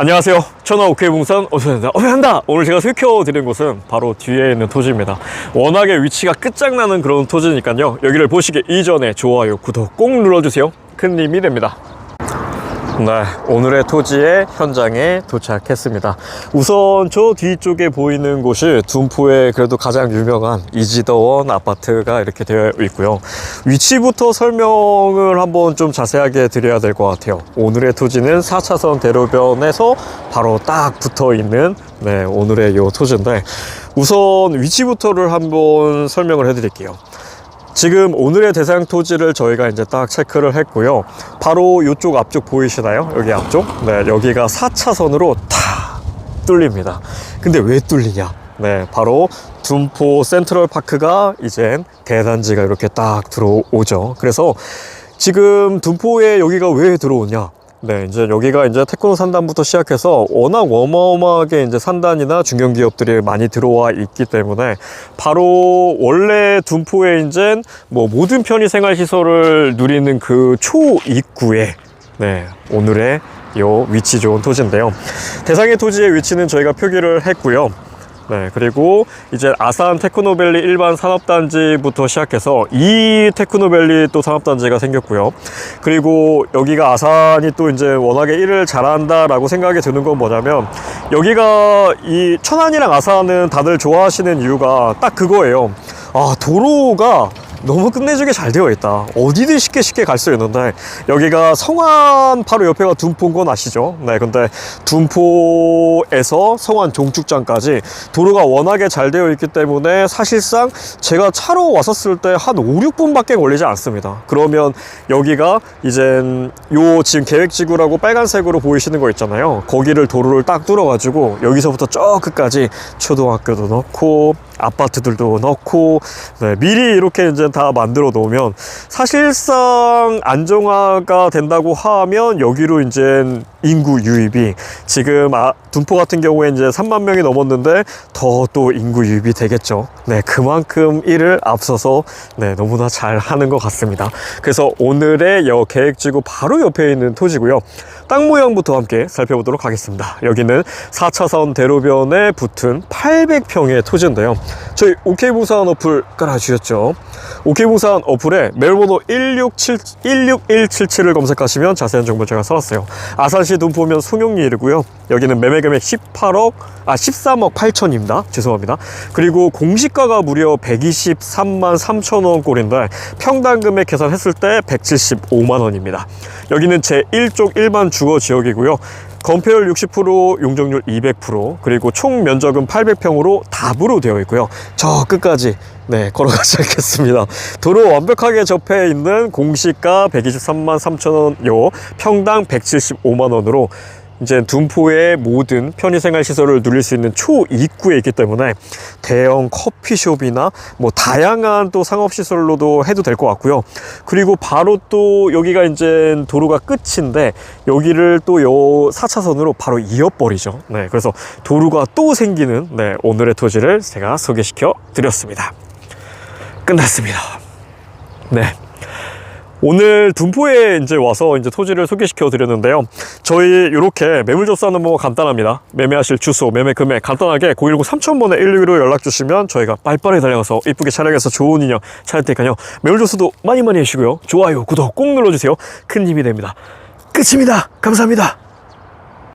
안녕하세요. 천하 오케이 봉산 어서입니다. 어회한다. 오늘 제가 살펴드린 곳은 바로 뒤에 있는 토지입니다. 워낙에 위치가 끝장나는 그런 토지니까요. 여기를 보시기 이전에 좋아요, 구독 꼭 눌러주세요. 큰 힘이 됩니다. 네, 오늘의 토지의 현장에 도착했습니다. 우선 저 뒤쪽에 보이는 곳이 둔포의 그래도 가장 유명한 이지더원 아파트가 이렇게 되어 있고요. 위치부터 설명을 한번 좀 자세하게 드려야 될 것 같아요. 오늘의 토지는 4차선 대로변에서 바로 딱 붙어 있는 네, 오늘의 요 토지인데 우선 위치부터를 한번 설명을 해 드릴게요. 지금 오늘의 대상 토지를 저희가 이제 딱 체크를 했고요. 바로 이쪽 앞쪽 보이시나요? 여기 앞쪽? 네, 여기가 4차선으로 다 뚫립니다. 근데 왜 뚫리냐? 네, 바로 둔포 센트럴 파크가 이젠 대단지가 이렇게 딱 들어오죠. 그래서 지금 둔포에 여기가 왜 들어오냐? 네, 이제 여기가 이제 태권도 산단부터 시작해서 워낙 어마어마하게 이제 산단이나 중견기업들이 많이 들어와 있기 때문에 바로 원래 둔포에 이제 뭐 모든 편의생활 시설을 누리는 그 초입구에 네, 오늘의 요 위치 좋은 토지인데요. 대상의 토지의 위치는 저희가 표기를 했고요. 네, 그리고 이제 아산 테크노밸리 일반 산업단지부터 시작해서 이 테크노밸리 또 산업단지가 생겼고요. 그리고 여기가 아산이 또 이제 워낙에 일을 잘한다라고 생각이 드는 건 뭐냐면 여기가 이 천안이랑 아산은 다들 좋아하시는 이유가 딱 그거예요. 아, 도로가 너무 끝내주게 잘 되어 있다. 어디든 쉽게 쉽게 갈 수 있는데 여기가 성안 바로 옆에가 둔포인 건 아시죠? 네, 근데 둔포에서 성안 종축장까지 도로가 워낙에 잘 되어 있기 때문에 사실상 제가 차로 왔었을 때 한 5, 6분밖에 걸리지 않습니다. 그러면 여기가 이젠 요 지금 계획지구라고 빨간색으로 보이시는 거 있잖아요. 거기를 도로를 딱 뚫어가지고 여기서부터 저 끝까지 초등학교도 넣고 아파트들도 넣고 네, 미리 이렇게 이제 다 만들어 놓으면 사실상 안정화가 된다고 하면 여기로 이제 인구 유입이 지금 아, 둔포 같은 경우에 이제 3만 명이 넘었는데 더 또 인구 유입이 되겠죠. 네, 그만큼 일을 앞서서 네, 너무나 잘 하는 것 같습니다. 그래서 오늘의 여 계획지구 바로 옆에 있는 토지고요. 땅 모양부터 함께 살펴보도록 하겠습니다. 여기는 4차선 대로변에 붙은 800평의 토지인데요. 저희 오케이부산 어플 깔아주셨죠. 오케이부산 어플에 멜번호 167, 16177을 검색하시면 자세한 정보 제가 써놨어요. 아산 시 둔포면 송영리이고요. 여기는 매매 금액 18억, 아 13억 8천입니다. 죄송합니다. 그리고 공시가가 무려 123만 3천 원 꼴인데 평당 금액 계산했을 때 175만 원입니다. 여기는 제 1쪽 일반 주거 지역이고요. 건폐율 60%, 용적률 200%, 그리고 총 면적은 800평으로 답으로 되어 있고요. 저 끝까지 네, 걸어가지 않겠습니다. 도로 완벽하게 접해 있는 공시가 123만 3천 원, 요 평당 175만 원으로 이제 둔포의 모든 편의생활 시설을 누릴 수 있는 초입구에 있기 때문에 대형 커피숍이나 뭐 다양한 또 상업시설로도 해도 될 것 같고요. 그리고 바로 또 여기가 이제 도로가 끝인데 여기를 또 요 4차선으로 바로 이어버리죠. 네, 그래서 도로가 또 생기는 네, 오늘의 토지를 제가 소개시켜 드렸습니다. 끝났습니다. 네. 오늘 둔포에 이제 와서 이제 토지를 소개시켜 드렸는데요. 저희 이렇게 매물 접수하는 방법 간단합니다. 매매하실 주소, 매매 금액 간단하게 010 3000번에 112로 연락 주시면 저희가 빨리빨리 달려가서 이쁘게 촬영해서 좋은 인형 촬영 테니까요. 매물 접수도 많이 많이 해주시고요. 좋아요, 구독 꼭 눌러주세요. 큰 힘이 됩니다. 끝입니다. 감사합니다.